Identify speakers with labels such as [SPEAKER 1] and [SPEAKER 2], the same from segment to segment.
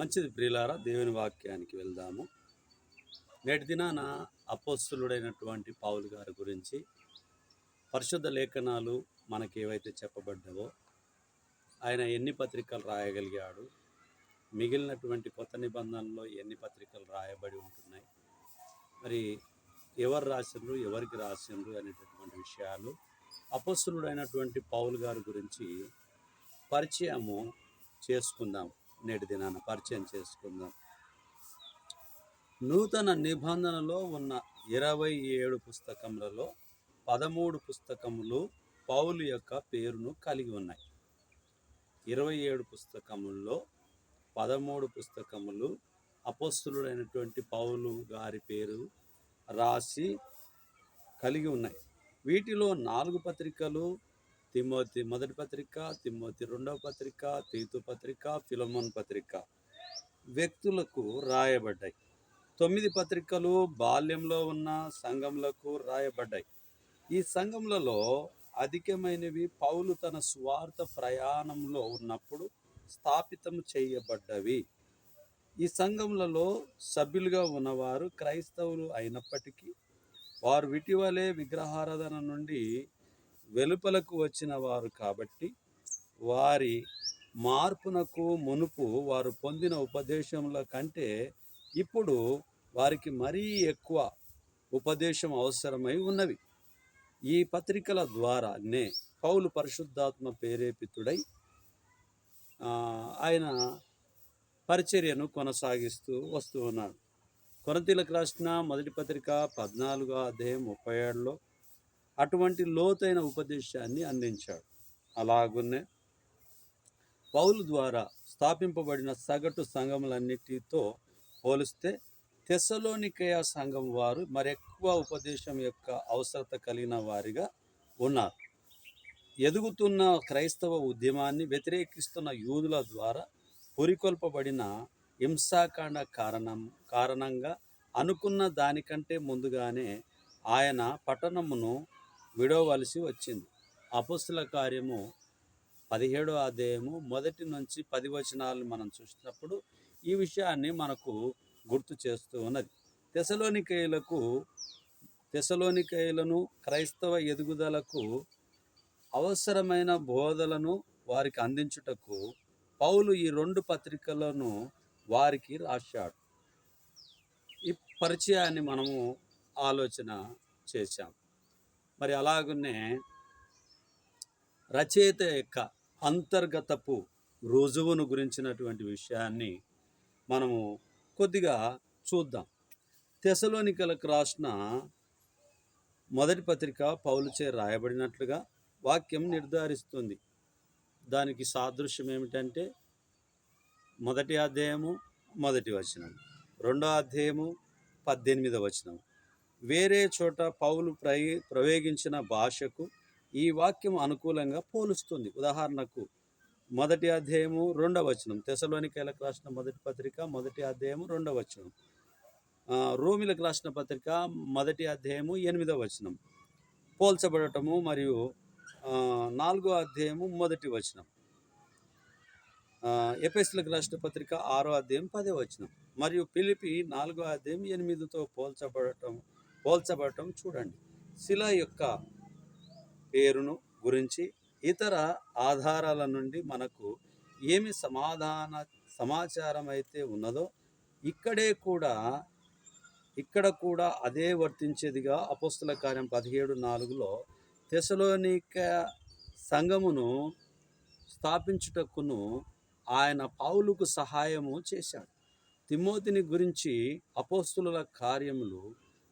[SPEAKER 1] మంచిది ప్రియులారా దేవుని వాక్యానికి వెళ్దాము. నేటి దినాన అపోస్తులుడైనటువంటి పౌలు గారి గురించి పరిశుద్ధ లేఖనాలు మనకి ఏవైతే చెప్పబడ్డావో ఆయన ఎన్ని పత్రికలు రాయగలిగాడు మిగిలినటువంటి కొత్త నిబంధనలో ఎన్ని పత్రికలు రాయబడి ఉంటున్నాయి మరి ఎవరు రాసిండ్రు ఎవరికి రాసిండ్రు అనేటటువంటి విషయాలు అపస్సులుడైనటువంటి పౌలు గారి గురించి పరిచయము చేసుకుందాం. నేటి దినాన పరిచయం చేసుకుందాం. నూతన నిబంధనలో ఉన్న ఇరవై ఏడు పుస్తకములలో పదమూడు పుస్తకములు పౌలు యొక్క పేరును కలిగి ఉన్నాయి. ఇరవై ఏడు పుస్తకముల్లో పదమూడు పుస్తకములు అపస్తులుడైనటువంటి పౌలు గారి పేరు రాసి కలిగి ఉన్నాయి. వీటిలో నాలుగు పత్రికలు తిమోతి మొదటి పత్రిక తిమోతి రెండవ పత్రిక తీతు పత్రిక ఫిలమోన్ పత్రిక. వ్యక్తులకు రాయబడ్డాయి. తొమ్మిది పత్రికలు బాల్యంలో ఉన్న సంఘములకు రాయబడ్డాయి. ఈ సంఘములలో అధికమైనవి పౌలు తన స్వార్థ ప్రయాణంలో ఉన్నప్పుడు స్థాపితం చేయబడ్డవి. ఈ సంఘములలో సభ్యులుగా ఉన్నవారు క్రైస్తవులు అయినప్పటికీ వారు విటివలే విగ్రహారాధన నుండి వెలుపలకు వచ్చిన వారు కాబట్టి వారి మార్పునకు మునుపు వారు పొందిన ఉపదేశముల కంటే ఇప్పుడు వారికి మరీ ఎక్కువ ఉపదేశం అవసరమై ఉన్నవి. ఈ పత్రికల ద్వారానే పౌలు పరిశుద్ధాత్మ ప్రేరేపితుడై ఆయన పరిచర్యను కొనసాగిస్తూ వస్తూ ఉన్నాడు. కొరతీలకు రాసిన మొదటి పత్రిక పద్నాలుగో అధ్యాయం ముప్పై ఏడులో అటువంటి లోతైన ఉపదేశాన్ని అందించాడు. అలాగున్నే పౌలు ద్వారా స్థాపింపబడిన సగటు సంఘములన్నిటితో పోలిస్తే తెసలోనికయ సంఘం వారు మరెక్కువ ఉపదేశం యొక్క అవసరత కలిగిన వారిగా ఉన్నారు. ఎదుగుతున్న క్రైస్తవ ఉద్యమాన్ని వ్యతిరేకిస్తున్న యూదుల ద్వారా పురికొల్పబడిన హింసాకాండ కారణం కారణంగా అనుకున్న దానికంటే ముందుగానే ఆయన పట్టణమును విడవలసి వచ్చింది. అపుస్తుల కార్యము పదిహేడో అధ్యాయము మొదటి నుంచి పది వచనాలను మనం చూసినప్పుడు ఈ విషయాన్ని మనకు గుర్తు చేస్తూ ఉన్నది. తెసలోనికయులకు తెసలోనికయులను క్రైస్తవ ఎదుగుదలకు అవసరమైన బోధలను వారికి అందించుటకు పౌలు ఈ రెండు పత్రికలను వారికి రాశాడు. ఈ పరిచయాన్ని మనము ఆలోచన చేశాం. మరి అలాగనే రచయిత యొక్క అంతర్గతపు రుజువును గురించినటువంటి విషయాన్ని మనము కొద్దిగా చూద్దాం. తెసలోనికలకు రాసిన మొదటి పత్రిక పౌలుచే రాయబడినట్లుగా వాక్యం నిర్ధారిస్తుంది. దానికి సాదృశ్యం ఏమిటంటే మొదటి అధ్యాయము మొదటి వచనం రెండో అధ్యాయము పద్దెనిమిదవ వచనం వేరే చోట పౌలు ప్రయే ప్రయోగించిన భాషకు ఈ వాక్యం అనుకూలంగా పోలుస్తుంది. ఉదాహరణకు మొదటి అధ్యాయము రెండవ వచనం తెసలోనికైలకు రాసిన మొదటి పత్రిక మొదటి అధ్యాయము రెండవ వచనం రోమిలకు రాసిన పత్రిక మొదటి అధ్యాయము ఎనిమిదవ వచనం పోల్చబడటము మరియు నాలుగో అధ్యాయము మొదటి వచనం ఎపిఎస్లకు రాసిన పత్రిక ఆరో అధ్యాయం పదే వచనం మరియు పిలిపి నాలుగో అధ్యాయం ఎనిమిదితో పోల్చబడటం పోల్చబడటం చూడండి. శిల యొక్క పేరును గురించి ఇతర ఆధారాల నుండి మనకు ఏమి సమాధాన సమాచారం అయితే ఉన్నదో ఇక్కడే కూడా ఇక్కడ కూడా అదే వర్తించేదిగా అపోస్తుల కార్యం పదిహేడు నాలుగులో తెసలోనిక సంఘమును స్థాపించుటకును ఆయన పావులకు సహాయము చేశాడు. తిమోతిని గురించి అపోస్తుల కార్యములు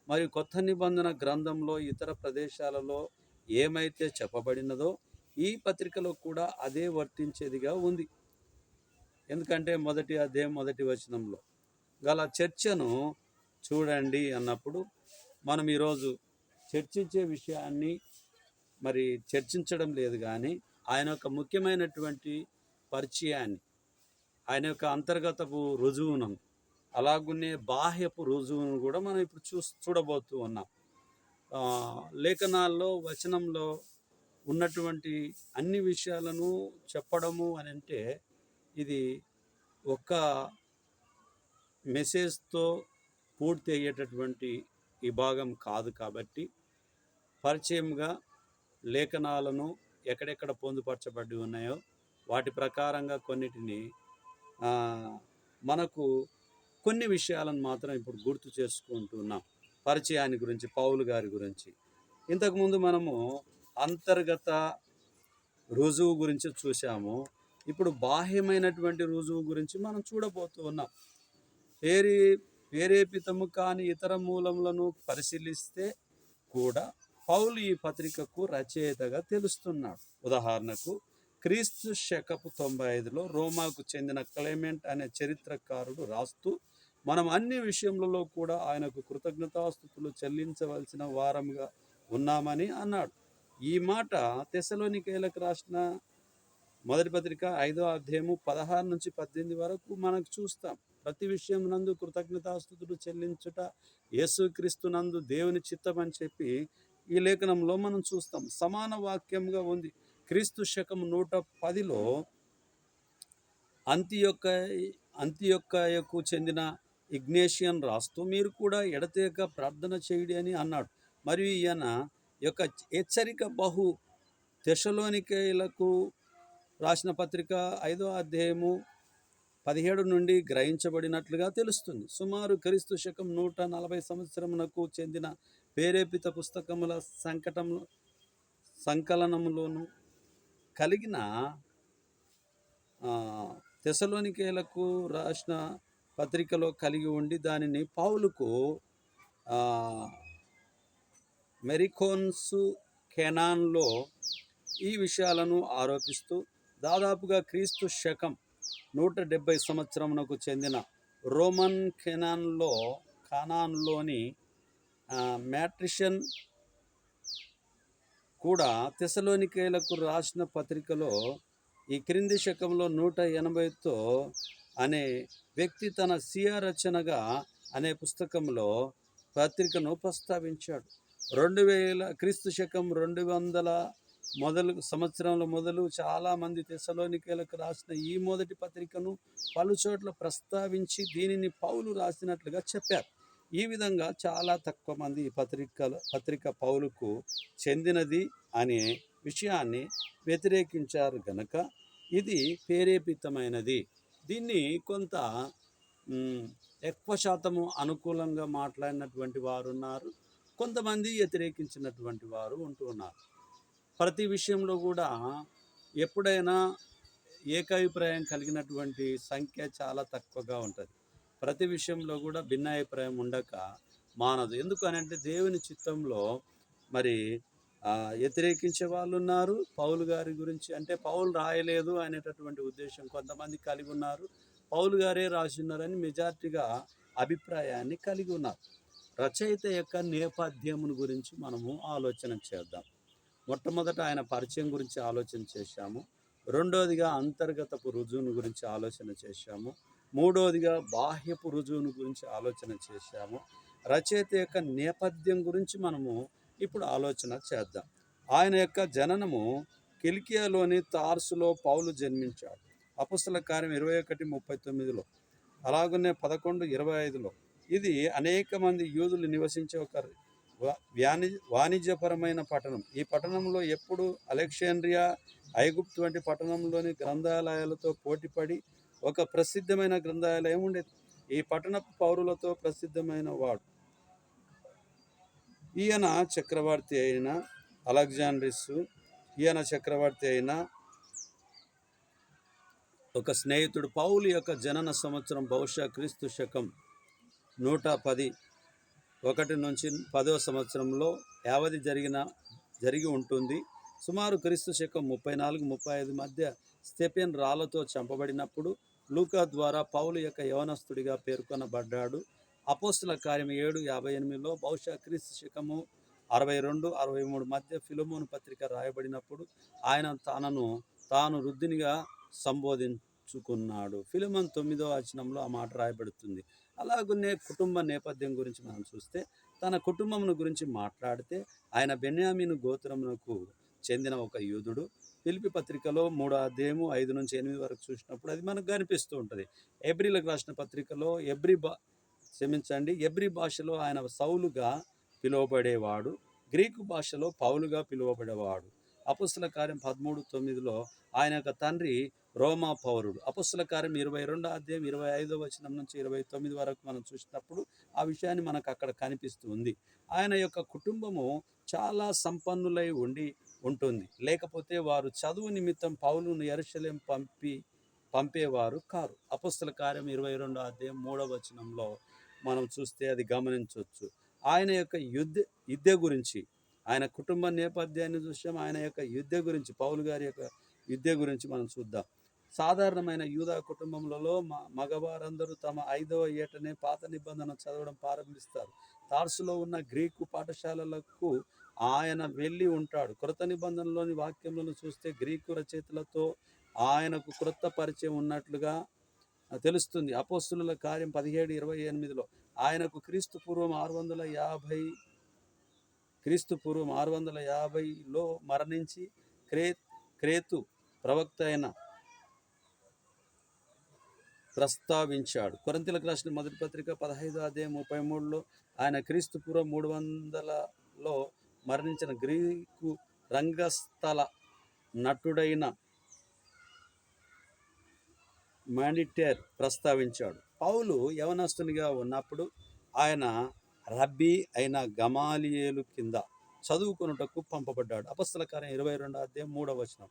[SPEAKER 1] మరియు కొత్త నిబంధన గ్రంథంలో ఇతర ప్రదేశాలలో ఏమైతే చెప్పబడినదో ఈ పత్రికలో కూడా అదే వర్తించేదిగా ఉంది. ఎందుకంటే మొదటి అదే మొదటి వచనంలో గల చర్చను చూడండి అన్నప్పుడు మనం ఈరోజు చర్చించే విషయాన్ని మరి చర్చించడం లేదు కానీ ఆయన యొక్క ముఖ్యమైనటువంటి పరిచయాన్ని ఆయన యొక్క అంతర్గతపు రుజువును అలాగునే బాహ్యపు రుజువును కూడా మనం ఇప్పుడు చూ చూడబోతూ ఉన్నాం. లేఖనాల్లో వచనంలో ఉన్నటువంటి అన్ని విషయాలను చెప్పడము అని అంటే ఇది ఒక్క మెసేజ్తో పూర్తి అయ్యేటటువంటి ఈ భాగం కాదు కాబట్టి పరిచయంగా లేఖనాలను ఎక్కడెక్కడ పొందుపరచబడి ఉన్నాయో వాటి ప్రకారంగా కొన్నిటిని మనకు కొన్ని విషయాలను మాత్రం ఇప్పుడు గుర్తు చేసుకుంటున్నాం పరిచయాన్ని గురించి పౌలు గారి గురించి. ఇంతకుముందు మనము అంతర్గత రుజువు గురించి చూసాము ఇప్పుడు బాహ్యమైనటువంటి రుజువు గురించి మనం చూడబోతూ ఉన్నాం. పేరే ప్రేరేపితము కాని ఇతర మూలములను పరిశీలిస్తే కూడా పౌలు ఈ పత్రికకు రచయితగా తెలుస్తున్నాడు. ఉదాహరణకు క్రీస్తు శకపు తొంభై ఐదులో రోమాకు చెందిన క్లైమెంట్ అనే చరిత్రకారుడు రాస్తూ మనం అన్ని విషయములలో కూడా ఆయనకు కృతజ్ఞతాస్థుతులు చెల్లించవలసిన వారముగా ఉన్నామని అన్నాడు. ఈ మాట తెశలోనికేలకు రాసిన మొదటి పత్రిక ఐదో అధ్యాయము పదహారు నుంచి పద్దెనిమిది వరకు మనకు చూస్తాం. ప్రతి విషయం నందు కృతజ్ఞతాస్థుతులు చెల్లించుట యేసుక్రీస్తు నందు దేవుని చిత్తం అని చెప్పి ఈ లేఖనంలో మనం చూస్తాం. సమాన వాక్యంగా ఉంది. క్రీస్తు శకం నూట పదిలో అంత్యొక్క అంత్యొక్కకు చెందిన ఇగ్నేషియన్ రాస్తూ మీరు కూడా ఎడతెగక ప్రార్థన చేయడి అని అన్నాడు. మరియు ఈయన యొక్క హెచ్చరిక బహు తెశలోనికేయులకు రాసిన పత్రిక ఐదో అధ్యాయము పదిహేడు నుండి గ్రహించబడినట్లుగా తెలుస్తుంది. సుమారు క్రీస్తు శకం నూట నలభై సంవత్సరమునకు చెందిన ప్రేరేపిత పుస్తకముల సంకటం సంకలనములోను కలిగిన ఆ, తెసలోనికేలకు రాసిన పత్రికలో కలిగి ఉండి దానిని పౌలుకు మెరికోన్సు కెనాన్లో ఈ విషయాలను ఆరోపిస్తూ దాదాపుగా క్రీస్తు శకం నూట డెబ్బై సంవత్సరమునకు చెందిన రోమన్ కెనాన్లో ఖానాన్లోని మ్యాట్రిషన్ కూడా తెసలోనికేలకు రాసిన పత్రికలో ఈ క్రింది శకంలో నూట ఎనభైతో అనే వ్యక్తి తన సియా రచనగా అనే పుస్తకంలో పత్రికను ప్రస్తావించాడు. రెండు వేల క్రీస్తు శకం రెండు వందల మొదలు సంవత్సరంలో మొదలు చాలామంది తెసలోనికేలకు రాసిన ఈ మొదటి పత్రికను పలు చోట్ల ప్రస్తావించి దీనిని పౌలు రాసినట్లుగా చెప్పారు. ఈ విధంగా చాలా తక్కువ మంది ఈ పత్రికల పత్రిక పౌలుకు చెందినది అనే విషయాన్ని వ్యతిరేకించారు గనక ఇది ప్రేరేపితమైనది. దీన్ని కొంత ఎక్కువ శాతము అనుకూలంగా మాట్లాడినటువంటి వారు ఉన్నారు కొంతమంది వ్యతిరేకించినటువంటి వారు ఉంటూ ఉన్నారు. ప్రతి విషయంలో కూడా ఎప్పుడైనా ఏకాభిప్రాయం కలిగినటువంటి సంఖ్య చాలా తక్కువగా ఉంటుంది. ప్రతి విషయంలో కూడా భిన్నాభిప్రాయం ఉండక మానదు. ఎందుకు అని అంటే దేవుని చిత్తంలో మరి వ్యతిరేకించే వాళ్ళు ఉన్నారు పౌలు గారి గురించి అంటే పౌలు రాయలేదు అనేటటువంటి ఉద్దేశం కొంతమంది కలిగి ఉన్నారు. పౌలు గారే రాసి ఉన్నారని మెజార్టీగా అభిప్రాయాన్ని కలిగి ఉన్నారు. రచయిత యొక్క నేపథ్యమును గురించి మనము ఆలోచన చేద్దాం. మొట్టమొదట ఆయన పరిచయం గురించి ఆలోచన చేశాము. రెండోదిగా అంతర్గతపు రుజువును గురించి ఆలోచన చేశాము. మూడోదిగా బాహ్యపు రుజువును గురించి ఆలోచన చేశాము. రచయిత యొక్క నేపథ్యం గురించి మనము ఇప్పుడు ఆలోచన చేద్దాం. ఆయన యొక్క జననము కిలికియాలోని తార్సులో పౌలు జన్మించాడు. అపుస్తల కార్యం ఇరవై ఒకటి ముప్పై తొమ్మిదిలో అలాగనే పదకొండు ఇరవై ఐదులో. ఇది అనేక మంది యూదులు నివసించే ఒక వాణి వాణిజ్యపరమైన పట్టణం. ఈ పట్టణంలో ఎప్పుడు అలెగ్జాండ్రియా ఐగుప్తు వంటి పట్టణంలోని గ్రంథాలయాలతో పోటీపడి ఒక ప్రసిద్ధమైన గ్రంథాలయం ఉండేది. ఈ పట్టణపు పౌరులతో ప్రసిద్ధమైన వాడు ఈయన చక్రవర్తి అయిన అలెగ్జాండ్రిస్ ఈయన చక్రవర్తి అయిన ఒక స్నేహితుడు పౌలు యొక్క జనన సంవత్సరం బహుశా క్రీస్తు శకం నూట పది ఒకటి నుంచి పదవ సంవత్సరంలో యావది జరిగిన జరిగి ఉంటుంది. సుమారు క్రీస్తు శకం ముప్పై నాలుగు ముప్పై ఐదు మధ్య స్టెపెన్ రాళ్ళతో చంపబడినప్పుడు లూకా ద్వారా పౌలు యొక్క యవనస్తుడిగా పేర్కొనబడ్డాడు. అపోస్తుల కార్యం ఏడు యాభై ఎనిమిదిలో బహుశా క్రీస్తు శకము అరవై రెండు అరవై మూడు మధ్య ఫిలోమోన్ పత్రిక రాయబడినప్పుడు ఆయన తనను తాను వృద్ధినిగా సంబోధించుకున్నాడు. ఫిలిమన్ తొమ్మిదో వచనంలో ఆ మాట రాయబడుతుంది. అలాగనే కుటుంబ నేపథ్యం గురించి మనం చూస్తే తన కుటుంబమును గురించి మాట్లాడితే ఆయన బెన్యామీను గోత్రమునకు చెందిన ఒక యూదుడు. పిలిపి పత్రికలో మూడో అధ్యాయము ఐదు నుంచి ఎనిమిది వరకు చూసినప్పుడు అది మనకు కనిపిస్తూ ఉంటుంది. ఎబ్రిలకు రాసిన పత్రికలో ఎబ్రి బా క్షమించండి. ఎబ్రి భాషలో ఆయన సౌలుగా పిలువబడేవాడు గ్రీకు భాషలో పౌలుగా పిలువబడేవాడు. అపుస్తుల కార్యం పదమూడు తొమ్మిదిలో ఆయన యొక్క తండ్రి రోమా పౌరుడు. అపుస్తుల కార్యం ఇరవై రెండో అధ్యాయం ఇరవై ఐదో వచనం నుంచి ఇరవై తొమ్మిది వరకు మనం చూసినప్పుడు ఆ విషయాన్ని మనకు అక్కడ కనిపిస్తూ ఉంది ఆయన యొక్క కుటుంబము చాలా సంపన్నులై ఉండి ఉంటుంది. లేకపోతే వారు చదువు నిమిత్తం పౌలును ఎరుషలేం పంపి పంపేవారు కారు. అపుస్తుల కార్యం ఇరవై రెండో అధ్యాయం మూడవ వచనంలో మనం చూస్తే అది గమనించవచ్చు. ఆయన యొక్క యుద్ధ యుద్ధ గురించి ఆయన కుటుంబ నేపథ్యాన్ని చూసాం. ఆయన యొక్క యుద్ధ గురించి పౌలు గారి యొక్క యుద్ధ గురించి మనం చూద్దాం. సాధారణమైన యూదా కుటుంబంలో మ మగవారందరూ తమ ఐదవ ఏటనే పాత నిబంధన చదవడం ప్రారంభిస్తారు. తార్సులో ఉన్న గ్రీకు పాఠశాలలకు ఆయన వెళ్ళి ఉంటాడు. కృత నిబంధనలోని వాక్యములను చూస్తే గ్రీకు రచయితలతో ఆయనకు క్రొత్త పరిచయం ఉన్నట్లుగా తెలుస్తుంది. అపోస్తుల కార్యం పదిహేడు ఇరవై ఎనిమిదిలో ఆయనకు క్రీస్తు పూర్వం ఆరు వందల యాభై క్రీస్తు పూర్వం ఆరు వందల యాభైలో మరణించి క్రే క్రేతు ప్రవక్త అయిన ప్రస్తావించాడు. కొరంతిలకు రాసిన మొదటి పత్రిక పదహైదు అధ్యాయం ముప్పై మూడులో ఆయన క్రీస్తు పూర్వం మూడు వందలలో మరణించిన గ్రీకు రంగస్థల నటుడైన మానిటేర్ ప్రస్తావించాడు. పౌలు యవనస్తునిగా ఉన్నప్పుడు ఆయన రబ్బీ అయిన గమాలియేలు కింద చదువుకొనుటకు పంపబడ్డాడు. అపస్తల కార్యం ఇరవై రెండో అధ్యాయం మూడవ వచనం.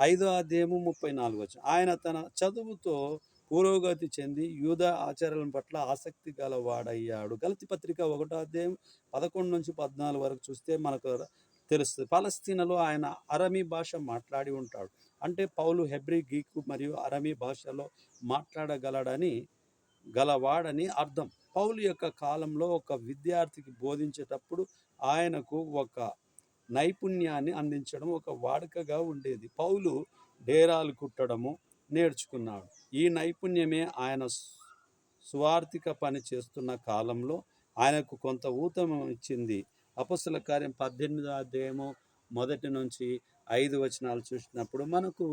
[SPEAKER 1] ఐదో అధ్యాయము ముప్పై నాలుగు వచనం. ఆయన తన చదువుతో పురోగతి చెంది యూద ఆచారాల పట్ల ఆసక్తి గలవాడయ్యాడు. గలతి పత్రిక ఒకటో అధ్యాయం పదకొండు నుంచి పద్నాలుగు వరకు చూస్తే మనకు తెలుస్తుంది. పాలస్తీనాలో ఆయన అరమీ భాష మాట్లాడి ఉంటాడు. అంటే పౌలు హెబ్రి గీకు మరియు అరమీ భాషలో మాట్లాడగలడని గలవాడని అర్థం. పౌలు యొక్క కాలంలో ఒక విద్యార్థికి బోధించేటప్పుడు ఆయనకు ఒక నైపుణ్యాన్ని అందించడం ఒక వాడుకగా ఉండేది. పౌలు డేరాలు కుట్టడము నేర్చుకున్నాడు. ఈ నైపుణ్యమే ఆయన స్వార్థిక పని చేస్తున్న కాలంలో ఆయనకు కొంత ఊతమం ఇచ్చింది. అపస్సుల కార్యం పద్దెనిమిదో అధ్యాయము మొదటి నుంచి ఐదు వచనాలు చూసినప్పుడు మనకు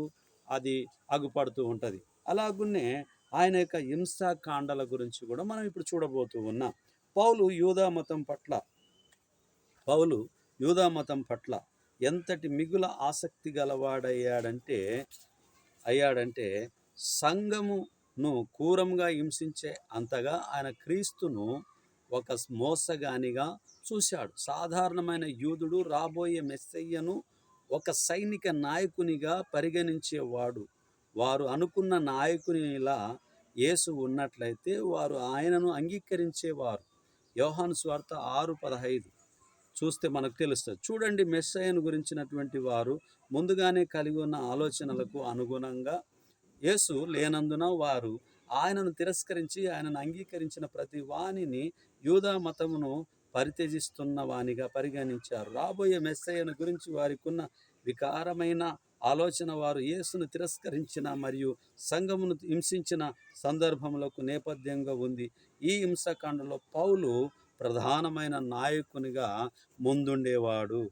[SPEAKER 1] అది అగుపడుతూ ఉంటుంది. అలాగునే ఆయన యొక్క హింసాకాండల గురించి కూడా మనం ఇప్పుడు చూడబోతూ ఉన్నాం. పౌలు యూదా మతం పట్ల పౌలు యూదా మతం పట్ల ఎంతటి మిగుల ఆసక్తి గలవాడయ్యాడంటే అయ్యాడంటే సంఘమును క్రూరంగా హింసించే అంతగా ఆయన క్రీస్తును ఒక మోసగానిగా చూశాడు. సాధారణమైన యూదుడు రాబోయే మెస్సయ్యను ఒక సైనిక నాయకునిగా పరిగణించేవాడు. వారు అనుకున్న నాయకునిలా యేసు ఉన్నట్లయితే వారు ఆయనను అంగీకరించేవారు. యోహాను స్వార్థ ఆరు పదహైదు. చూస్తే మనకు తెలుస్తుంది. చూడండి మెస్సయ్యను గురించినటువంటి వారు ముందుగానే కలిగి ఉన్న ఆలోచనలకు అనుగుణంగా యేసు లేనందున వారు ఆయనను తిరస్కరించి ఆయనను అంగీకరించిన ప్రతి వాణిని యూదా మతమును పరిత్యజిస్తున్న వానిగా పరిగణించారు. రాబోయే మెస్సయ్యను గురించి వారికున్న వికారమైన ఆలోచన వారు యేసును తిరస్కరించిన మరియు సంఘమును హింసించిన సందర్భములకు నేపథ్యంగా ఉంది. ఈ హింసకాండలో పౌలు ప్రధానమైన నాయకునిగా ముందుండేవాడు.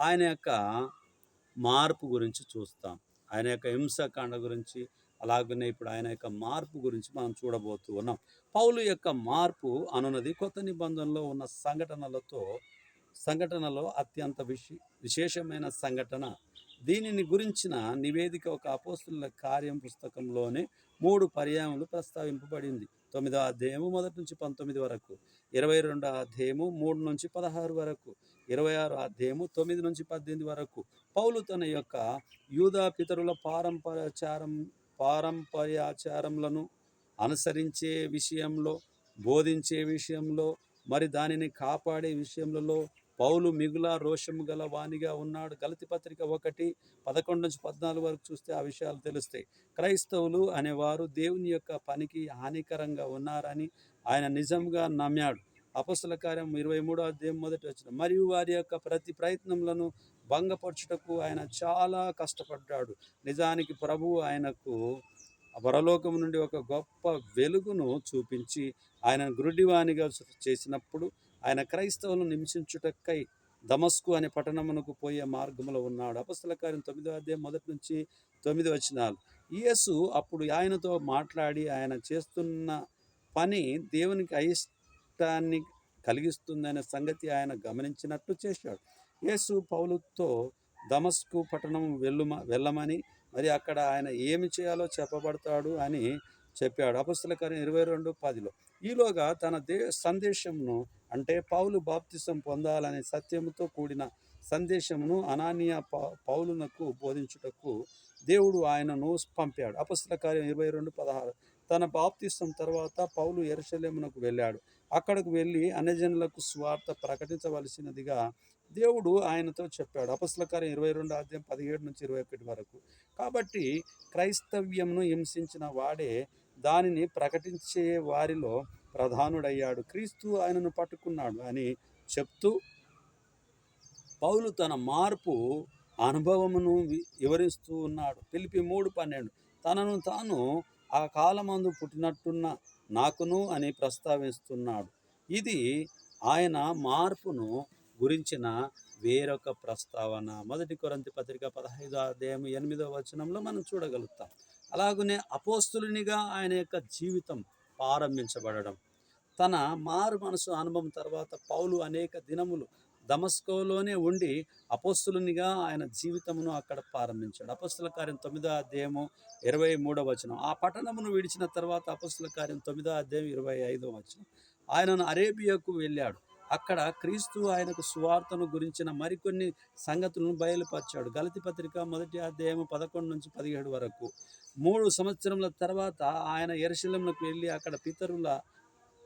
[SPEAKER 1] ఆయన యొక్క మార్పు గురించి చూస్తాం. ఆయన యొక్క హింసకాండ గురించి అలాగనే ఇప్పుడు ఆయన యొక్క మార్పు గురించి మనం చూడబోతూ ఉన్నాం. పౌలు యొక్క మార్పు అనున్నది కొత్త నిబంధనలో ఉన్న సంఘటనలతో సంఘటనలో అత్యంత విశే విశేషమైన సంఘటన. దీనిని గురించిన నివేదిక ఒక అపోస్తుల కార్యం పుస్తకంలోనే మూడు పర్యాయములు ప్రస్తావింపబడింది. తొమ్మిదో అధ్యాయము మొదటి నుంచి పంతొమ్మిది వరకు ఇరవై రెండో అధ్యాయము మూడు నుంచి పదహారు వరకు ఇరవై ఆరు అధ్యాయము తొమ్మిది నుంచి పద్దెనిమిది వరకు. పౌలు తన యొక్క యూదా పితరుల పారంపరాచారం పారంపర్యాచారములను అనుసరించే విషయంలో బోధించే విషయంలో మరి దానిని కాపాడే విషయంలో పౌలు మిగుల రోషము గల వాణిగా ఉన్నాడు. గలతి పత్రిక ఒకటి పదకొండు నుంచి పద్నాలుగు వరకు చూస్తే ఆ విషయాలు తెలుస్తాయి. క్రైస్తవులు అనేవారు దేవుని యొక్క పనికి హానికరంగా ఉన్నారని ఆయన నిజంగా నమ్మాడు. అపస్సుల కార్యం ఇరవై మూడో అధ్యాయం మొదటి వచ్చిన మరియు వారి యొక్క ప్రతి ప్రయత్నములను భంగపరచుటకు ఆయన చాలా కష్టపడ్డాడు. నిజానికి ప్రభువు ఆయనకు పరలోకం నుండి ఒక గొప్ప వెలుగును చూపించి ఆయన గురుడివాణిగా చేసినప్పుడు ఆయన క్రైస్తవులను హింసించుటకై దమస్కు అనే పట్టణమునకు పోయే మార్గంలో ఉన్నాడు. అపస్తుల కార్యం తొమ్మిదో అధ్యాయం మొదటి నుంచి తొమ్మిది వచనాలు. యేసు అప్పుడు ఆయనతో మాట్లాడి ఆయన చేస్తున్న పని దేవునికి నష్టాన్ని కలిగిస్తుందనే సంగతి ఆయన గమనించినట్టు చేశాడు. యేసు పౌలుతో దమస్కు పట్టణం వెళ్ళుమ వెళ్ళమని మరి అక్కడ ఆయన ఏమి చేయాలో చెప్పబడతాడు అని చెప్పాడు. అపస్తుల కార్యం ఇరవై రెండు పదిలో ఈలోగా తన దే సందేశంను అంటే పౌలు బాప్తిసం పొందాలనే సత్యముతో కూడిన సందేశమును అనానియ పౌ- పౌలునకు బోధించుటకు దేవుడు ఆయనను పంపాడు. అపస్తుల కార్యం ఇరవై రెండు పదహారు తన బాప్తిసం తర్వాత పౌలు ఎరుషలేమునకు వెళ్ళాడు. అక్కడికి వెళ్ళి అన్యజనులకు స్వార్థ ప్రకటించవలసినదిగా దేవుడు ఆయనతో చెప్పాడు. అపస్తుల కార్యం ఇరవై రెండు అధ్యాయం పదిహేడు నుంచి ఇరవై ఒకటి వరకు. కాబట్టి క్రైస్తవ్యంను హింసించిన వాడే దానిని ప్రకటించే వారిలో ప్రధానుడయ్యాడు. క్రీస్తు ఆయనను పట్టుకున్నాడు అని చెప్తూ పౌలు తన మార్పు అనుభవమును వి- వివరిస్తూ ఉన్నాడు. పిలిపి మూడు పన్నెండు. తనను తాను ఆ కాలమందు పుట్టినట్టున్న నాకును అని ప్రస్తావిస్తున్నాడు. ఇది ఆయన మార్పును గురించిన వేరొక ప్రస్తావన. మొదటి కొరంతి పత్రిక పదహైదో అధ్యాయం ఎనిమిదో వచనంలో మనం చూడగలుగుతాం. అలాగనే అపోస్తులునిగా ఆయన యొక్క జీవితం ప్రారంభించబడడం. తన మారు మనసు అనుభవం తర్వాత పౌలు అనేక దినములు దమస్కోలోనే ఉండి అపోస్తులునిగా ఆయన జీవితమును అక్కడ ప్రారంభించాడు. అపోస్తుల కార్యం తొమ్మిదో అధ్యాయము ఇరవై మూడో వచనం. ఆ పట్టణమును విడిచిన తర్వాత అపోస్తుల కార్యం తొమ్మిదో అధ్యాయం ఇరవై ఐదో వచనం. ఆయనను అరేబియాకు వెళ్ళాడు. అక్కడ క్రీస్తు ఆయనకు సువార్తను గురించిన మరికొన్ని సంగతులను బయలుపరిచాడు. గలతి పత్రిక మొదటి అధ్యాయం పదకొండు నుంచి పదిహేడు వరకు. మూడు సంవత్సరముల తర్వాత ఆయన ఎరుశలంకు వెళ్ళి అక్కడ పితరుల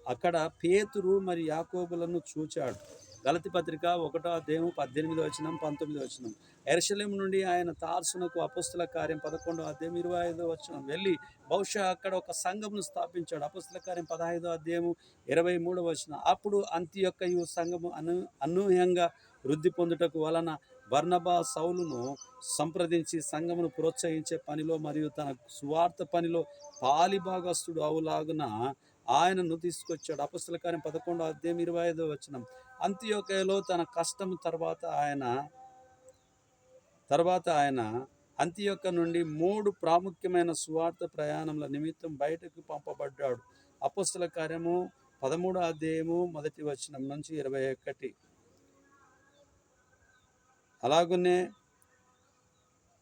[SPEAKER 1] అక్కడ పేతురు మరి యాకోబులను చూచాడు. గలతి పత్రిక ఒకటో అధ్యాయం పద్దెనిమిది వచనం పంతొమ్మిది వచనం. ఎరసలేం నుండి ఆయన తార్సునకు అపస్తుల కార్యం పదకొండో అధ్యాయం ఇరవై ఐదో వచనం. వెళ్ళి బహుశా అక్కడ ఒక సంఘమును స్థాపించాడు. అపస్తుల కార్యం పదహైదో అధ్యాయము ఇరవై మూడో వచనం. అప్పుడు అంతి యొక్క ఈ సంఘము అను అనూహ్యంగా వృద్ధి పొందుటకు వలన బర్ణబా సౌలును సంప్రదించి సంఘమును ప్రోత్సహించే పనిలో మరియు తన సువార్త పనిలో పాలిభాగస్తుడు అవులాగున ఆయనను తీసుకొచ్చాడు. అపస్తుల కార్యం పదకొండో అధ్యాయం ఇరవై ఐదో వచనం. అంత్యోకయలో తన కష్టం తర్వాత ఆయన తర్వాత ఆయన అంత్యొక్క నుండి మూడు ప్రాముఖ్యమైన సువార్త ప్రయాణముల నిమిత్తం బయటకు పంపబడ్డాడు. అపస్తుల కార్యము పదమూడో అధ్యాయము మొదటి వచనం నుంచి ఇరవై ఒకటి. అలాగనే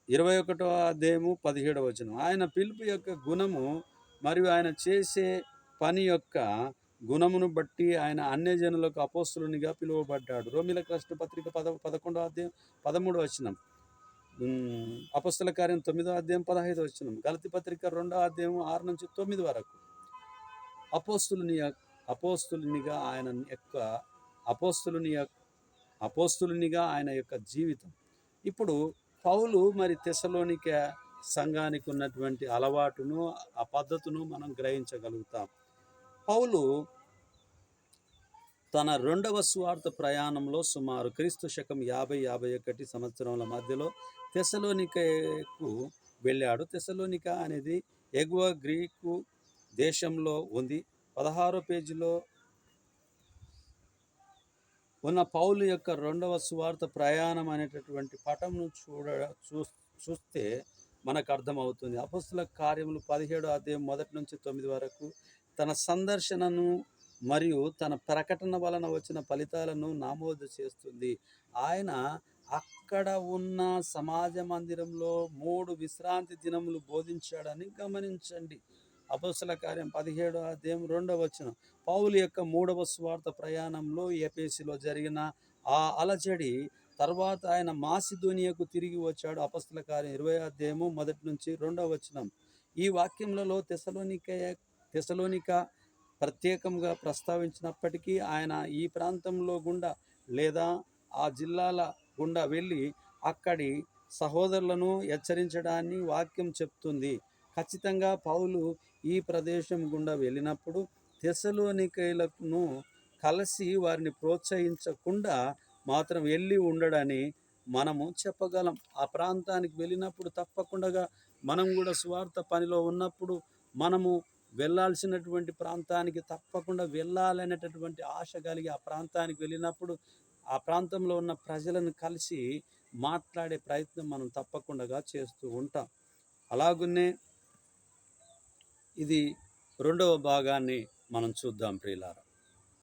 [SPEAKER 1] ఇరవై ఒకటో అధ్యాయము పదిహేడవ వచనం. ఆయన పిలుపు యొక్క గుణము మరియు ఆయన చేసే పని యొక్క గుణమును బట్టి ఆయన అన్యజనులకు అపోస్తులునిగా పిలువబడ్డాడు. రోమిల కృష్ణ పత్రిక పద పదకొండో అధ్యాయం పదమూడో వచనం. అపస్తుల కార్యం తొమ్మిదో అధ్యాయం పదహైదు వచనం. గలతి పత్రిక రెండో అధ్యాయం ఆరు నుంచి తొమ్మిది వరకు. అపోస్తులుని అపోస్తులునిగా ఆయన యొక్క అపోస్తులుని అపోస్తులునిగా ఆయన యొక్క జీవితం. ఇప్పుడు పౌలు మరి తెసలోనిక సంఘానికి ఉన్నటువంటి అలవాటును ఆ పద్ధతును మనం గ్రహించగలుగుతాం. పౌలు తన రెండవ స్వార్థ ప్రయాణంలో సుమారు క్రీస్తు శకం యాభై యాభై ఒకటి సంవత్సరముల మధ్యలో తెసలోనికకు వెళ్ళాడు. తెసలోనిక అనేది ఎగువ గ్రీకు దేశంలో ఉంది. పదహారో పేజీలో ఉన్న పౌలు యొక్క రెండవ సువార్త ప్రయాణం అనేటటువంటి పటంను చూడ చూ చూస్తే మనకు అర్థమవుతుంది. అపస్తుల కార్యములు పదిహేడు అధ్యాయం మొదటి నుంచి తొమ్మిది వరకు తన సందర్శనను మరియు తన ప్రకటన వలన వచ్చిన ఫలితాలను నామోదు చేస్తుంది. ఆయన అక్కడ ఉన్న సమాజ మందిరంలో మూడు విశ్రాంతి దినములు బోధించాడని గమనించండి. అపస్తుల కార్యం పదిహేడో అధ్యాయం రెండవ వచనం. పౌలు యొక్క మూడవ స్వార్థ ప్రయాణంలో ఏపీసీలో జరిగిన ఆ అలజడి తర్వాత ఆయన మాసిధోనియకు తిరిగి వచ్చాడు. అపస్తుల కార్యం ఇరవై అధ్యాయము మొదటి నుంచి రెండవ వచనం. ఈ వాక్యములలో తెసలోనిక తెసలోనిక ప్రత్యేకంగా ప్రస్తావించినప్పటికీ ఆయన ఈ ప్రాంతంలో గుండా లేదా ఆ జిల్లాల గుండా వెళ్ళి అక్కడి సహోదరులను హెచ్చరించడాన్ని వాక్యం చెప్తుంది. ఖచ్చితంగా పౌలు ఈ ప్రదేశం గుండా వెళ్ళినప్పుడు తెసలోనికైలను కలిసి వారిని ప్రోత్సహించకుండా మాత్రం వెళ్ళి ఉండడని మనము చెప్పగలం. ఆ ప్రాంతానికి వెళ్ళినప్పుడు తప్పకుండా మనం కూడా స్వార్థ పనిలో ఉన్నప్పుడు మనము వెళ్ళాల్సినటువంటి ప్రాంతానికి తప్పకుండా వెళ్ళాలనేటటువంటి ఆశ కలిగి ఆ ప్రాంతానికి వెళ్ళినప్పుడు ఆ ప్రాంతంలో ఉన్న ప్రజలను కలిసి మాట్లాడే ప్రయత్నం మనం తప్పకుండా చేస్తూ ఉంటాం. అలాగునే ఇది రెండవ భాగాన్ని మనం చూద్దాం ప్రియులారా.